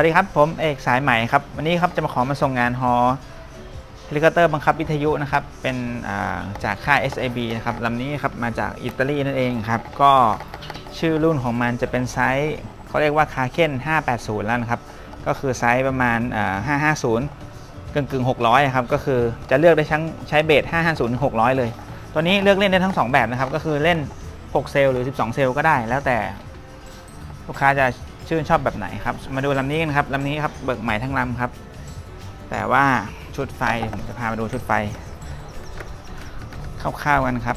วัสดีครับ ผมเอกสายใหม่ครับ วันนี้ครับจะมาขอมาส่งงานฮอเฮลิคอปเตอร์บังคับวิทยุนะครับ เป็นาจากค่าย SAB นะครับลำนี้ครับมาจากอิตาลีนั่นเองครับ ก็ชื่อรุ่นของมันจะเป็นไซส์เขาเรียกว่าคาเคน580 แล้วนะครับ ก็คือไซส์ประมาณ 550กึ่งกึ่ง600 ครับ ก็คือจะเลือกได้ทั้งใช้เบส550 600 เลย ตัวนี้เลือกเล่นได้ทั้ง 2 แบบนะครับ ก็คือเล่น 6 เซลล์หรือ 12 เซลล์ก็ได้ แล้วแต่ลูกค้าจะ ชื่นชอบแบบไหนครับ มาดูลำนี้กันครับลำนี้ครับเบิกใหม่ทั้งลำครับ แต่ว่าชุดไฟผมจะพามาดูชุดไฟคร่าวๆกันครับ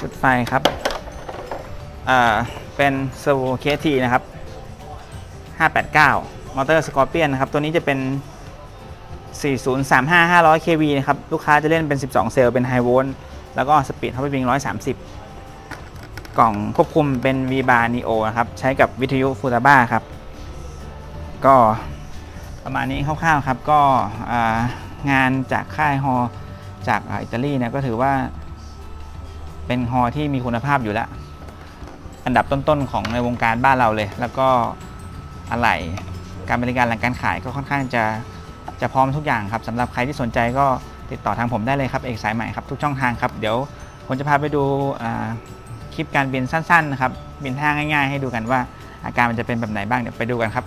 ชุดไฟครับอ่าเป็นเซอร์โวเคทีนะครับ 589 มอเตอร์สกอร์เปียนนะครับ ตัวนี้จะเป็น 4035 500 kV นะครับ ลูกค้าจะเล่นเป็น 12 เซลล์เป็นไฮโวลต์แล้วก็สปีดท็อปปิ้ง130 กล่องควบคุมเป็น v b a r Neo นะครับ ใช้กับวิทยุฟูตาบ้าครับ ก็ประมาณนี้คร่าวๆครับ ก็งานจากค่ายฮอจากอิตาลีเนี่ยก็ถือว่าเป็นฮอที่มีคุณภาพอยู่แล้ว อันดับต้นๆของในวงการบ้านเราเลย แล้วก็อะไหล่การบริการหลังการขายก็ค่อนข้างจะจะพร้อมทุกอย่างครับสำหรับใครที่สนใจก็ติดต่อทางผมได้เลยครับ เอกสายใหม่ครับทุกช่องทางครับ เดี๋ยวผมจะพาไปดูอ่า คลิปการบินสั้นๆนะครับบินท่าง่าย ๆ ให้ดูกันว่าอาการมันจะเป็นแบบไหนบ้างเดี๋ยวไปดูกันครับ